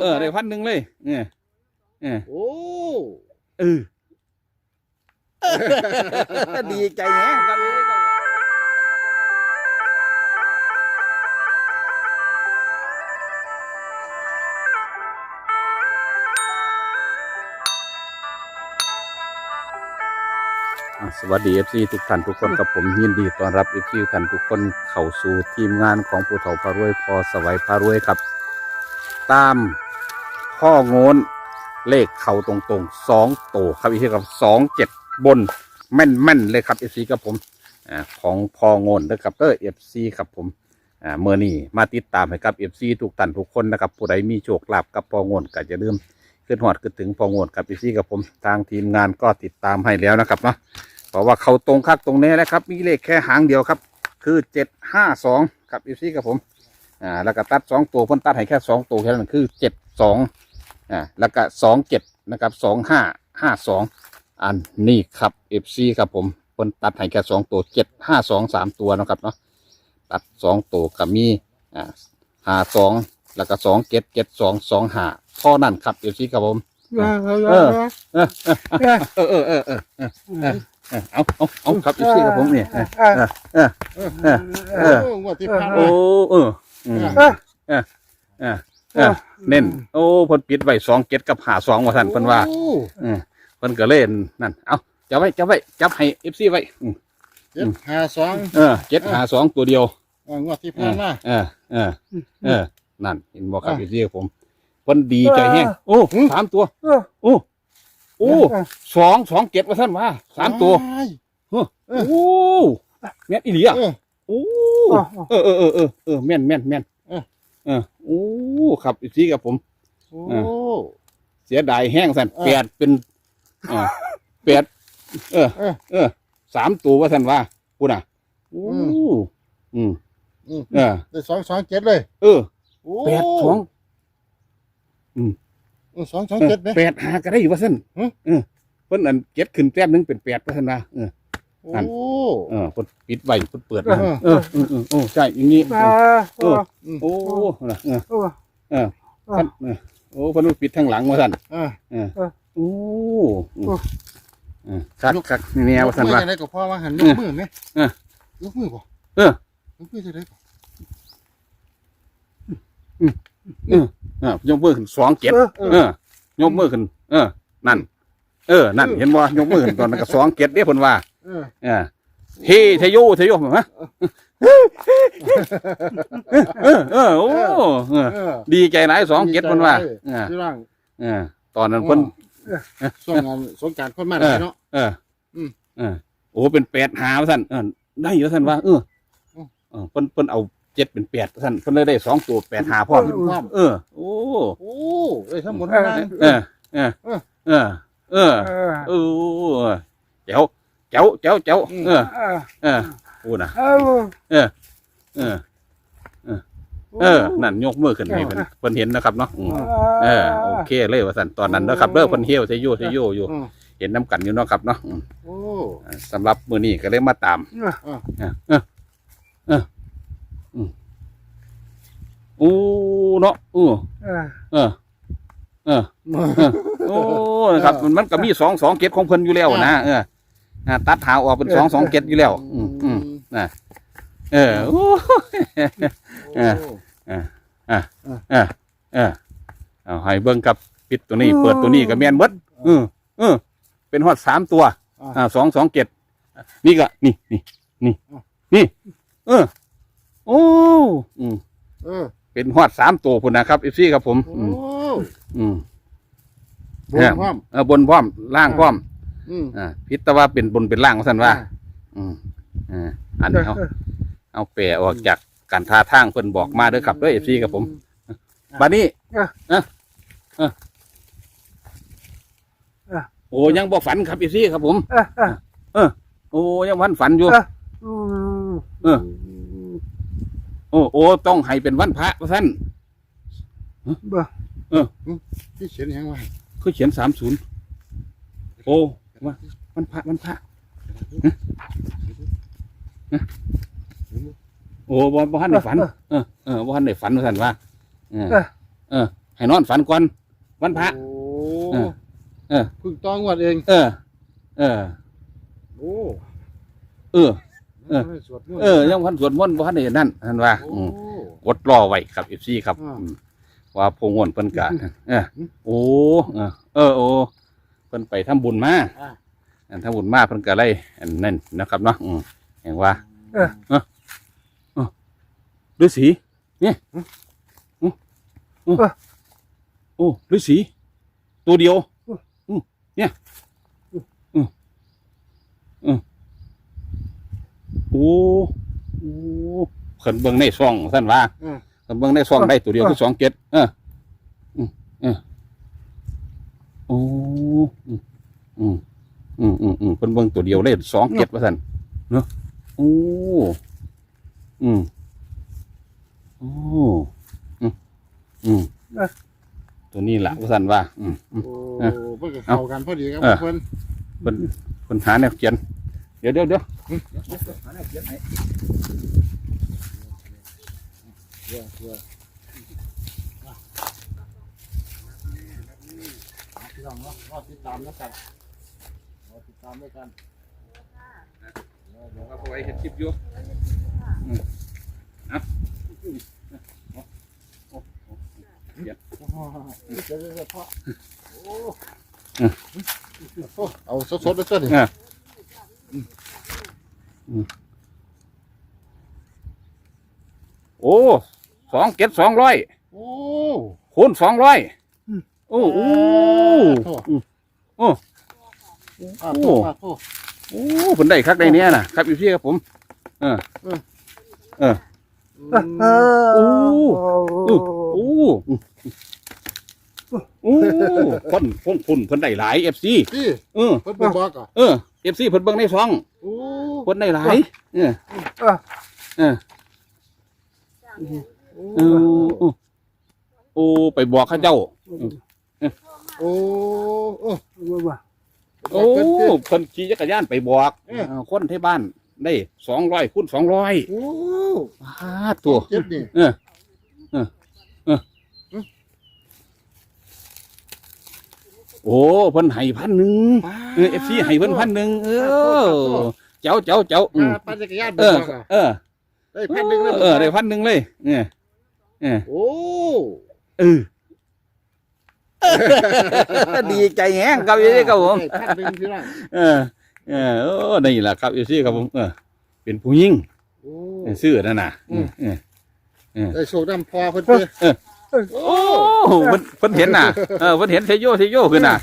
เออได้พันหนึ่งเลยเออเออโอ้เออดีใจแฮะครับอะสวัสดี FC ทุกท่านทุกคนกับผมยินดีต้อนรับ FC ทุกท่านทุกคนเข้าสู่ทีมงานของผู้เฒ่าพารวยพอสวัยพารวยครับ ตาม ข้อโงนเลขเข่าตรงๆสองโตครับอีกทีครับสองเจ็ดบนแม่นๆเลยครับ FC กับผมอ่าของพอโงนนะครับเออ FC ครับผมอ่าเมื่อนี้มาติดตามให้กับ FC ทุกท่านทุกคนนะครับผู้ใดมีโชคลาภกับพอโงนก็จะลืมขึ้นหอดขึ้นถึงพอโงนกับ FC กับผมทางทีมงานก็ติดตามให้แล้วนะครับเนาะเพราะว่าเขาตรงคักตรงแนี้นะครับ มีเลขแค่หางเดียวครับ คือเจ็ดห้าสองครับ FC กับผมอ่าแล้วก็ตัดสองตัวเพิ่นตัดให้แค่สองตัวแค่นั้นคือเจ็ดสอง แล้วก็สองเจ็ดนะครับสองห้าห้าสองอันนี้ครับเอฟซีครับผมเมนตัดให้แค่สองตัวเจ็ดห้าสองสามตัวนะครับเนาะตัดสองตัวก็มีอ่าห้าสองแล้วก็สองเจ็ดเจ็ดสองสองห้าเท่านั่นครับเอฟซีครับผมเออเออเออเออเออเออเอาเอาเอาครับเอฟซีครับผมเนี่ยเออเออเออเออเออเออเออเออ เออเน้นโอ้เพิ่นปิดไว้สองเจ็ดกับหาสองว่าท่านเพิ่นว่า โอ้เออเพิ่นก็เล่นนั่น เอาจับไว้จับไว้จับให้เอฟซีไว้อืมเจ็ดห้าสองเออเจ็ดหาสองตัวเดียวเอองวดที่เอผ่านอมา เออเออเออ นั่นเห็นบอกครับอะเอฟซีผมเพิ่นดีใจแฮงโอ้สามตัวโอ้โอ้สองสองเจ็ดว่าท่านว่าสามตัวว้ายโอ้แม่นอีหลีอะเออ โอ้เออเออเออเออเออแม่นแม่นแม่นเออ เออโอ้ ครับเอฟซีกับผม โอ้เอเสียดายแห้งสั่นเออ แปดเป็นเออแปดเออ เออ เออสามตัวว่าท่านว่าพูดอะโอ้อื อืมอืมเออได้สองสองเจ็ดเลยเออโอ้แปดสองเออสองสองเจ็ดไหม แปดหาก็ได้อยู่ว่าท่านหึ เออเพิ่นอันเจ็ดขึ้นแต้มหนึงเป็นแปดว่าท่านว่าเออ โอ้ นั่น เออเพิ่นปิดไว้เพิ่นเปิดเออ เออเออเออโอ้ใช่อย่างนี้ อ่าเออ โอ้น่ะเออ โอ้ เออเพิ่นเออโอ้เพิ่นปิดทางหลังว่าท่านเออ เออโอ้อืมเออคักคักนี่แนวว่าท่านยกมืว่าอจะได้ก็พ่อว่าหันยเอกอมือไหมเออยกมือป่ะเออ ยกมือจะได้ป่ะเออยกมือขึ้นสองเจ็ดเออ เออยกมือขึ้น เออ นั่น เออ นั่น เห็นบ่ยกมือขึ้นตอนนั้นก็สองเจ็ดเด้เพิ่นว่า เออ เออ เฮเทโยเทโยฮะเออเออโอ้เออเออดีใจหลายสองเจ็ดเพิ่นว่าดีใจหลายเออที่ร่างเออตอนนั้นเพิ่น ช่วงงานสงกรารคนมาได้เนาะ เอออืมเออ โอ้ เป็นแปดหาว่าท่านเออได้อยู่ท่านว่า เออเออเพิ่นเพิ่นเอาเจ็ดเป็นแปดท่านเพิ่นเลยได้สองตัวแปดหาพร้อมพร้อมเออ โอ้ โอ้ได้ทั้งหมดทั้งนั้น เออ เออ เออ เออ เออ เออเจ้าเจ้า เจ้าเจ้าเออ เออเออพูดนะเออเออ เออ เออ นั่นยกมือขึ้นให้เพิ่นเพิ่นเห็นนะครับเนาะอืมเออโอเคเลยว่าสั่นตอนนั้นนะครับเด้อเพิ่นเฮี้ยวเทโยเทโยอยู่อืมเห็นน้ำกันอยู่เนาะครับเนาะอืมโอ้อ่าสำหรับมื้อนี้ก็เลยมาตามอะเออเออเอออืมโอ้เนาะอู้เออเออ เออ โอ้ นะครับ มันมันก็มีสองสองเกตของเพิ่นอยู่แล้วนะ เออ อ่าตัดหาออกเป็นสองสองเกตอยู่แล้ว อืมอืมเออโอ้เออเออเออเอาให้เบิ่งกับปิดตัวนี้ เปิดตัวนี้ก็แม่นเบิดเออเออเป็นฮอดสามตัว อ่าสองสองเกตนี่ก็นี่นี่นี่นี่ เออ โอ้อืมเออ เป็นฮอดสามตัวพุ่นนะครับเอฟซีครับผมโอ้อืมอืมบนพร้อมเออบนพร้อมล่างพร้อม อืมอ่าพิษแต่ว่าเป็นบนเป็นล่างว่าท่านว่า อืมอ่าอันนี้เขาเอาแปรออกจากการท่าทางเพิ่นบอกมาเด้อครับเด้อเอฟซีกับผมบัดนี้เออเออ โอ้ยังบ่ฝันครับเอฟซีครับผมเออโอ้ยังวันฝันอยู่ อืมเออ โอ้โอ้ต้องให้เป็นวันพระว่าท่านบ่ที่เขียนยังไงคือเขียนสามศูนย์โอ้ ว่าวันพระวันพระโอ้บ่บ่ทันได้ฝัน เออเออบ่ทันได้ฝันว่าท่านว่าเออเออ ให้นอนฝันก่อนวันพระ โอ้เออเออเพึ่งต้องงวดเอง เออ เออ โอ้ เออ เออสวดมนต์เออ ยังพันสวดมนต์บ่ทันได้เห็นนั่นท่านว่าโอ้อืมกดรอไว้ครับ FC ครับอ่าอืมว่าพงวนเพิ่นกะเออโอ้ เออ เออโอ้เพิ่นไปทำบุญมาอะอันทำบุญมาเพิ่นก็เลยอันนั่นนะครับเนาะอืมเห็นว่าเออฤาษีเนี่ยอืมอืมเออโอ้ฤาษีตัวเดียวเอออืมเนี่ยอืมอืมโอ้โอ้เพิ่นเบิ่งในซ่องท่านว่าอะเพิ่นเบิ่งในซ่องได้ตัวเดียวคือสองเจ็ดเอออืมเออ โอ้อืมอืมอืมอืมอืมเพิ่นเบิ่งตัวเดียวเลยสองเจ็ดว่าซั่นเนาะโอ้อืมโอ้อืมอืมเอ้ยตัวนี้แหละว่าสันว่า อืมอืม โอ้เออเพิ่งเข้ากันพอดีครับเออ เพิ่นคนคนหาแนวเขียน เดี๋ยวเดี๋ยวเดี๋ยวเดี๋ยวเดี๋ยวอ่ น้องเนาะรอติดตามแล้วกันรอติดตามด้วยกันเดี๋ยวเอาไว้เห็นคลิปอยู่อืมเอาเดี๋ยวโอ้โหเดี๋ยวเดี๋ยวเดี๋ยวพ่อโอ้อืมโอ้เอาสดๆเลยตัวนี้อะโอ้สองเจ็ดสองร้อยโอ้คูณสองร้อยอืม โอ้โอ้โอ้อืมโอ้อะโอ้โอ้อะโอ้โอ้ผลได้คักได้เนี้ยนะครับอยู่พี่ครับผม เอออืมเออโอ้โอ้โอ้โอ้โอ้คนคนคนเพิ่นได้หลายเอฟซีพี่เออเพิ่นไปบอกอะเออเอฟซีเพิ่นเบิ่งในซองโอ้เพิ่นได้หลายเออเออเออเออโอ้โอ้ไปบอกเขาเจ้า โอ้โอ้ว่าโอ้เพิ่นขี่จักรยานไปบอกเออคนที่บ้านได้สองร้อยคูณสองร้อยโอ้ว้าตัว เจ็บนี่เออ เออ เออ โอ้เพิ่นให้พันหนึ่งเออเอฟซีให้เพิ่นพันหนึ่งเออ เจ้าเจ้าเจ้าอืมอ่าปั่นจักรยานไปเออ บอกอะเออ ได้พันหนึ่งแล้วเออได้พันหนึ่งเลย เออเออโอ้ เออ ดีใจแฮงครับอยู่นี่ครับผมได้พันหนึ่งพี่น้องเออเออโอ้นี่แหละครับเอฟซีครับผมเออเป็นผู้หญิงโอ้เออซื้อนั่นน่ะอืม เออได้โชคน้ำพอเพิ่นเด้อโอ้เพิ่นเพิ่นเห็นน่ะเออเพิ่นเห็นเทโยเทโยขึ้นน่ะ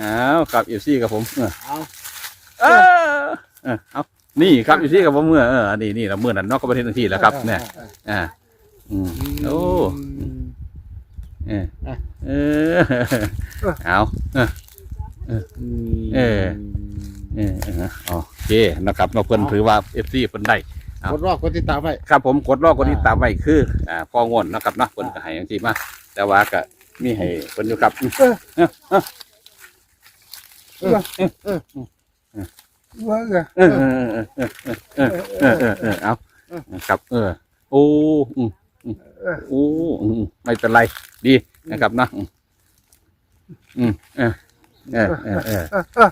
อ้าวครับเอฟซีครับผมเออ เอาเออเออเอานี่ครับอยู่ที่กับผมเมื่อเออนี่นี่เราเมื่อนั้นเนอกก็ประเทศทังที่แหล้วครับเนี่ยอ่าอืมโอ้ เออเออ เอาเออเออเออเออเออโอเคนะครับเราเพิ่นถือว่าเอฟซีเพิ่นได้เอากดรอบกดติดตามไว้ครับผมกดรอบกดติดตามไว้คืออ่าพองวนนะครับเนาะเพิ่นก็ให้อย่างที่มาแต่ว่าก็มีให้เพิ่นอยู่ครับว่าไงเออเออเออเออเออเออเออเอาครับ เออ โอ้อืมอืมโอ้อืมไม่เป็นไร ดี นะครับนะอืมอืมเออเออเออเออเออเออ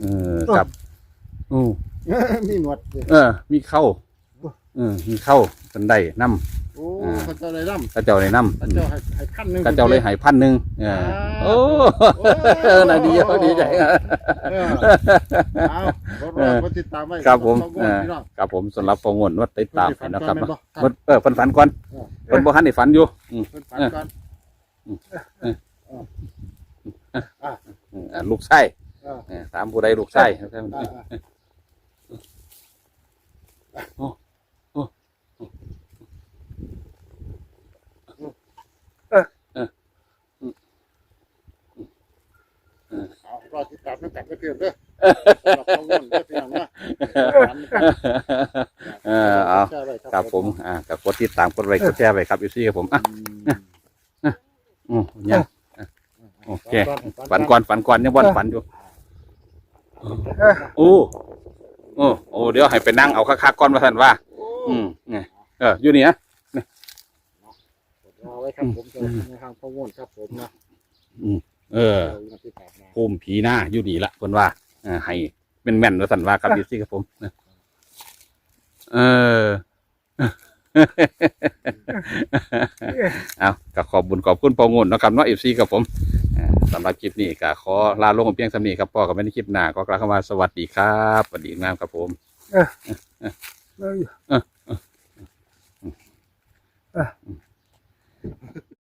เออครับโอ้มีหนวดเด้อเออ มีเข้าเออมีเข้าเป็นได้น้ โอ้พระเจ้าได้ร่ำกระเจ้าในน้ำพระเจ้าให้ให้พันหนึ่งำกระเจ้าเลยใหายพันหนึ่งเออโอ้โอ้น่าดีเยอะดีใจเออเอากดรอบกดติดตามไว้ครับผมต้องกดเออพี่น้องครับผมสำหรับประมวลวัดติดตามให้นะครับเพิ่นสิฝันก่อนแม่นบ่เพิ่นเออเพิ่นฝันก่อนเออเพิ่นบ่ทันได้ฝันอยู่อืมเพิ่นฝันก่อนอ่าลูกชายเออเออถามผู้ใดลูกชาย อ่าอ่า โอ้โอ้ เอารอติดตามตั้งแต่เมื่อคืนเด้อสำหรับต้องกดเด้อพี่น้องเนาะเออเอาแชร์ไว้ครับผม อ่ากับกดติดตามกดไลค์กดแชร์ไปครับอยู่ซี่ครับผมอะอืมอืมยังโอเคฝันก่อนฝันก่อนยังบ่ฝันอยู่โอ้โอ้โอ้เดี๋ยวให้ไปนั่งเอาคักๆก่อนว่าท่านว่า อืมไงเอออยู่นี่นะนี่รอไว้ครับผมจะในทางข้อมูลครับผมนะเออ เรามาติดตามมาภูมิผีหน้าอยู่นี่ละคนว่าเออให้เป็นแม่นว่าสันว่าครับพี่ซี่ครับผม เออ เอาก็ขอบบุญขอบคุณพองุนเนาะครับเนาะเอฟซีกับผมเอ่อสำหรับคลิปนี้ก็ขอลาลงเพียงสำนีครับพ่อกับแม่ในคลิปหน้าก็กล่าวคำว่าสวัสดีครับสวัสดีงามครับผมเว้ย